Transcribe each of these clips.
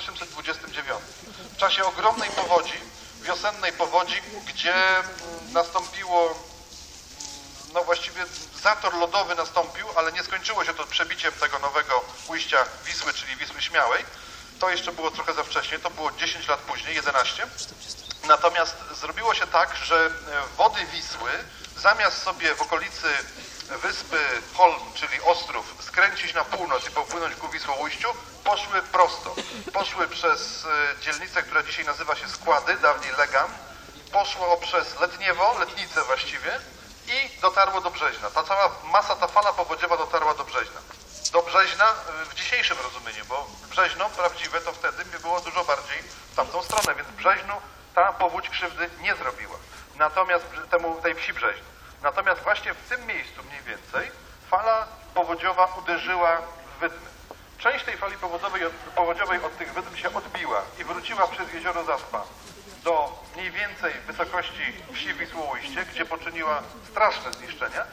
1829. W czasie ogromnej powodzi, wiosennej powodzi, gdzie nastąpiło, mm, no właściwie zator lodowy nastąpił, ale nie skończyło się to przebiciem tego nowego ujścia Wisły, czyli Wisły Śmiałej. To jeszcze było trochę za wcześnie, to było 10 lat później, 11. Natomiast zrobiło się tak, że e, wody Wisły, zamiast sobie w okolicy wyspy Holm, czyli Ostrów, skręcić na północ i popłynąć ku Wisłoujściu, poszły prosto. Poszły przez e, dzielnicę, która dzisiaj nazywa się Składy, dawniej Legan, poszło przez Letniewo, Letnicę właściwie i dotarło do Brzeźna. Ta cała masa, ta fala powodziowa dotarła do Brzeźna. Do Brzeźna y, w dzisiejszym rozumieniu, bo Brzeźno prawdziwe to wtedy było dużo bardziej w tamtą stronę, więc Brzeźnu ta powódź krzywdy nie zrobiła. Natomiast temu, tej wsi Brzeźno. Natomiast właśnie w tym miejscu mniej więcej fala powodziowa uderzyła w Wydmy. Część tej fali powodowej, od- powodziowej od tych wydm się odbiła i wróciła przez jezioro Zaspa do mniej więcej wysokości wsi Wisłoujście, gdzie poczyniła straszne zniszczenia.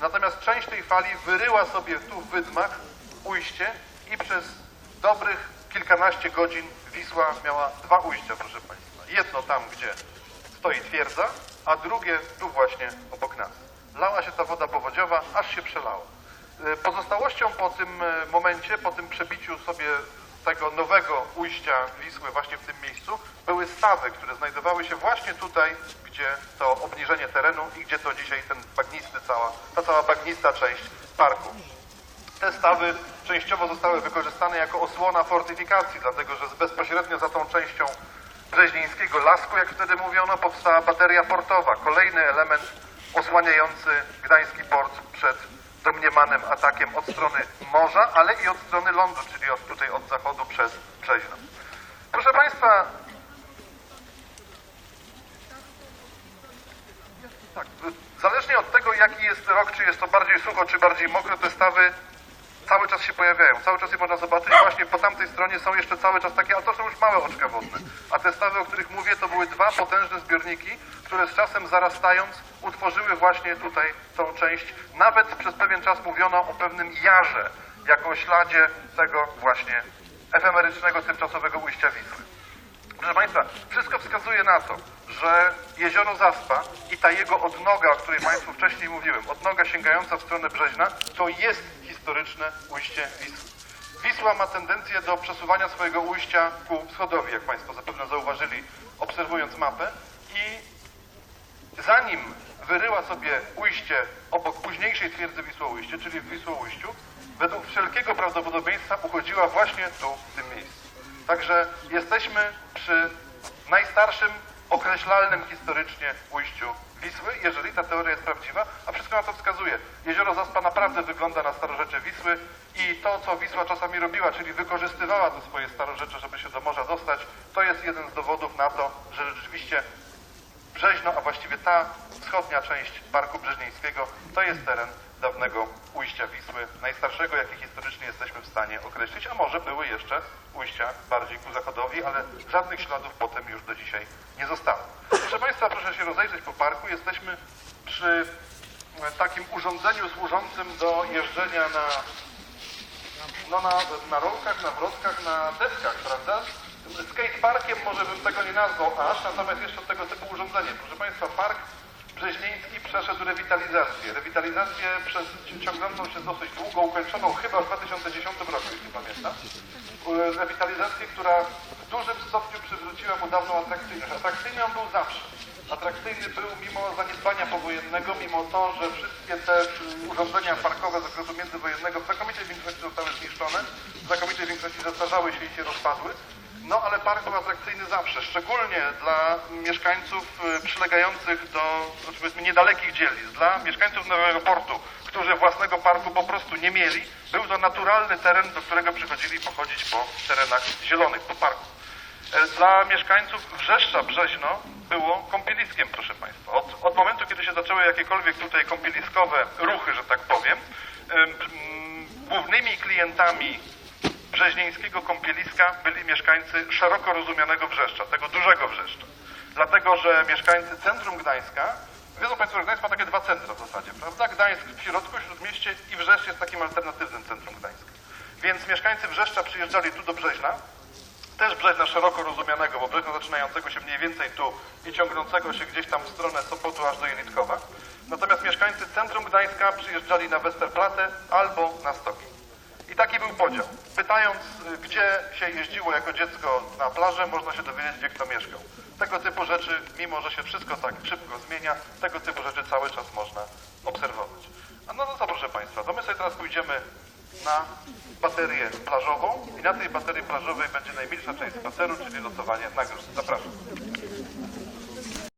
Natomiast część tej fali wyryła sobie tu w Wydmach ujście i przez dobrych kilkanaście godzin Wisła miała dwa ujścia, proszę Państwa. Jedno tam, gdzie stoi twierdza, a drugie tu właśnie obok nas. Lała się ta woda powodziowa, aż się przelała. Y, Pozostałością po tym y, momencie, po tym przebiciu sobie tego nowego ujścia Wisły właśnie w tym miejscu, były stawy, które znajdowały się właśnie tutaj, gdzie to obniżenie terenu i gdzie to dzisiaj ten bagnisty cała, ta cała bagnista część parku. Te stawy częściowo zostały wykorzystane jako osłona fortyfikacji, dlatego że bezpośrednio za tą częścią brzeźnieńskiego lasku, jak wtedy mówiono, powstała bateria portowa, kolejny element osłaniający gdański port przed domniemanym atakiem od strony morza, ale i od strony lądu, czyli od, tutaj od zachodu przez Brzeźno. Proszę Państwa, tak, zależnie od tego, jaki jest rok, czy jest to bardziej sucho, czy bardziej mokro, te stawy cały czas się pojawiają, cały czas je można zobaczyć. Właśnie po tamtej stronie są jeszcze cały czas takie, ale to są już małe oczka wodne. A te stawy, o których mówię, to były dwa potężne zbiorniki, które z czasem zarastając utworzyły właśnie tutaj tą część. Nawet przez pewien czas mówiono o pewnym jarze, jako śladzie tego właśnie efemerycznego, tymczasowego ujścia Wisły. Proszę Państwa, wszystko wskazuje na to, że jezioro Zaspa i ta jego odnoga, o której Państwu wcześniej mówiłem, odnoga sięgająca w stronę Brzeźna, to jest historyczne ujście Wisły. Wisła ma tendencję do przesuwania swojego ujścia ku wschodowi, jak Państwo zapewne zauważyli, obserwując mapę i zanim wyryła sobie ujście obok późniejszej twierdzy Wisłoujście, czyli w Wisłoujściu, według wszelkiego prawdopodobieństwa uchodziła właśnie tu, w tym miejscu. Także jesteśmy przy najstarszym, określalnym historycznie ujściu Wisły, jeżeli ta teoria jest prawdziwa, a wszystko na to wskazuje. Jezioro Zaspa naprawdę wygląda na starorzecze Wisły i to, co Wisła czasami robiła, czyli wykorzystywała te swoje starorzecze, żeby się do morza dostać, to jest jeden z dowodów na to, że rzeczywiście Brzeźno, a właściwie ta wschodnia część Parku Brzeźnieńskiego, to jest teren dawnego ujścia Wisły, najstarszego, jaki historycznie jesteśmy w stanie określić, a może były jeszcze ujścia bardziej ku zachodowi, ale żadnych śladów potem już do dzisiaj nie zostało. Proszę Państwa, proszę się rozejrzeć po parku. Jesteśmy przy e, takim urządzeniu służącym do jeżdżenia na no na, na rolkach, na wrotkach, na deskach, prawda? Skateparkiem może bym tego nie nazwał aż, natomiast jeszcze tego typu urządzenie. Proszę Państwa, park Brzeźnieński przeszedł rewitalizację. Rewitalizację przez ciągnącą się dosyć długo, ukończoną chyba w 2010 roku, jeśli pamiętam. E, Rewitalizację, która w dużym stopniu przywróciła mu dawną atrakcyjność. Atrakcyjny on był zawsze. Atrakcyjny był mimo zaniedbania powojennego, mimo to, że wszystkie te mm, urządzenia parkowe z okresu międzywojennego w znakomitej większości zostały zniszczone, w znakomitej większości zestarzały się i się rozpadły. Był atrakcyjny zawsze, szczególnie dla mieszkańców y, przylegających do, znaczy powiedzmy, niedalekich dzielnic, dla mieszkańców Nowego Portu, którzy własnego parku po prostu nie mieli. Był to naturalny teren, do którego przychodzili pochodzić po terenach zielonych, po parku. E, Dla mieszkańców Wrzeszcza Brzeźno było kąpieliskiem, proszę Państwa. Od, od momentu, kiedy się zaczęły jakiekolwiek tutaj kąpieliskowe ruchy, że tak powiem, em, mm, głównymi klientami brzeźnieńskiego kąpieliska byli mieszkańcy szeroko rozumianego Wrzeszcza, tego dużego Wrzeszcza. Dlatego, że mieszkańcy centrum Gdańska, wiedzą Państwo, że Gdańsk ma takie dwa centra w zasadzie, prawda? Gdańsk w środku, śródmieście i Wrzeszcz jest takim alternatywnym centrum Gdańska. Więc mieszkańcy Wrzeszcza przyjeżdżali tu do Brzeźna, też Brzeźna szeroko rozumianego, bo Brzeźna zaczynającego się mniej więcej tu i ciągnącego się gdzieś tam w stronę Sopotu aż do Jelitkowa. Natomiast mieszkańcy centrum Gdańska przyjeżdżali na Westerplatte albo na Stoki. I taki był podział. Pytając, y, gdzie się jeździło jako dziecko na plażę, można się dowiedzieć, gdzie kto mieszkał. Tego typu rzeczy, mimo że się wszystko tak szybko zmienia, tego typu rzeczy cały czas można obserwować. A no to co, proszę Państwa, to my sobie teraz pójdziemy na baterię plażową i na tej baterii plażowej będzie najmilsza część spaceru, czyli losowanie nagród. Zapraszam.